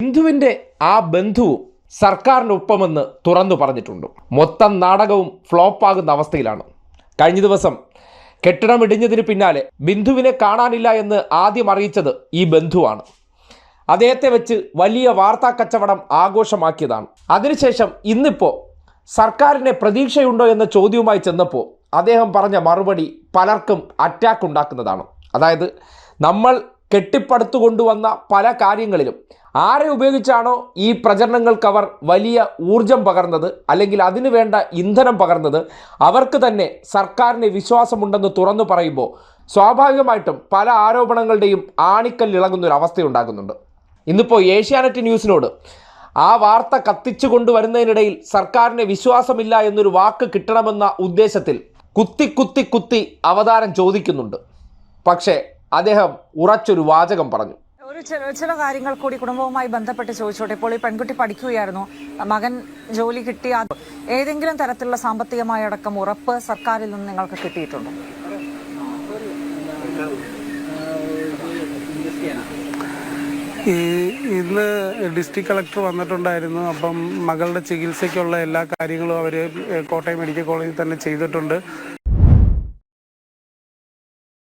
ബിന്ദുവിന്റെ ആ ബന്ധുവും സർക്കാരിനൊപ്പമെന്ന് തുറന്നു പറഞ്ഞിട്ടുണ്ട്. മൊത്തം നാടകവും ഫ്ലോപ്പാകുന്ന അവസ്ഥയിലാണ്. കഴിഞ്ഞ ദിവസം കെട്ടിടം ഇടിഞ്ഞതിന് പിന്നാലെ ബിന്ദുവിനെ കാണാനില്ല എന്ന് ആദ്യം അറിയിച്ചത് ഈ ബന്ധുവാണ്. അദ്ദേഹത്തെ വെച്ച് വലിയ വാർത്താ കച്ചവടം ആഘോഷമാക്കിയതാണ്. അതിനുശേഷം ഇന്നിപ്പോൾ സർക്കാരിനെ പ്രതീക്ഷയുണ്ടോ എന്ന ചോദ്യവുമായി ചെന്നപ്പോൾ അദ്ദേഹം പറഞ്ഞ മറുപടി പലർക്കും അറ്റാക്ക് ഉണ്ടാക്കുന്നതാണ്. അതായത് നമ്മൾ കെട്ടിപ്പടുത്തു കൊണ്ടുവന്ന പല കാര്യങ്ങളിലും. ആരെ ഉപയോഗിച്ചാണോ ഈ പ്രചരണങ്ങൾക്ക് അവർ വലിയ ഊർജം പകർന്നത് അല്ലെങ്കിൽ അതിനു വേണ്ട ഇന്ധനം പകർന്നത്? അവർക്ക് തന്നെ സർക്കാരിന് വിശ്വാസമുണ്ടെന്ന് തുറന്നു പറയുമ്പോൾ സ്വാഭാവികമായിട്ടും പല ആരോപണങ്ങളുടെയും ആണിക്കല്ലിളകുന്ന ഒരു അവസ്ഥയുണ്ടാകുന്നുണ്ട്. ഇന്നിപ്പോൾ ഏഷ്യാനെറ്റ് ന്യൂസിനോട് ആ വാർത്ത കത്തിച്ചു കൊണ്ടുവരുന്നതിനിടയിൽ സർക്കാരിന് വിശ്വാസമില്ല എന്നൊരു വാക്ക് കിട്ടണമെന്ന ഉദ്ദേശത്തിൽ കുത്തി കുത്തി കുത്തി അവതാരം ചോദിക്കുന്നുണ്ട്. പക്ഷേ അദ്ദേഹം ഉറച്ചൊരു വാചകം പറഞ്ഞു. ഒരു ചില ചില കാര്യങ്ങൾ കൂടി കുടുംബവുമായി ബന്ധപ്പെട്ട് ചോദിച്ചോട്ടെ. ഇപ്പോൾ ഈ പെൺകുട്ടി പഠിക്കുകയായിരുന്നു. മകൻ ജോലി കിട്ടിയ ഏതെങ്കിലും തരത്തിലുള്ള സാമ്പത്തികമായ അടക്കം ഉറപ്പ് സർക്കാരിൽ നിന്ന് നിങ്ങൾക്ക് കിട്ടിയിട്ടുണ്ടോ? ഈ ഇന്ന് ഡിസ്ട്രിക്ട് കളക്ടർ വന്നിട്ടുണ്ടായിരുന്നു. അപ്പം മകളുടെ ചികിത്സയ്ക്കുള്ള എല്ലാ കാര്യങ്ങളും അവർ കോട്ടയം മെഡിക്കൽ കോളേജിൽ തന്നെ ചെയ്തിട്ടുണ്ട്.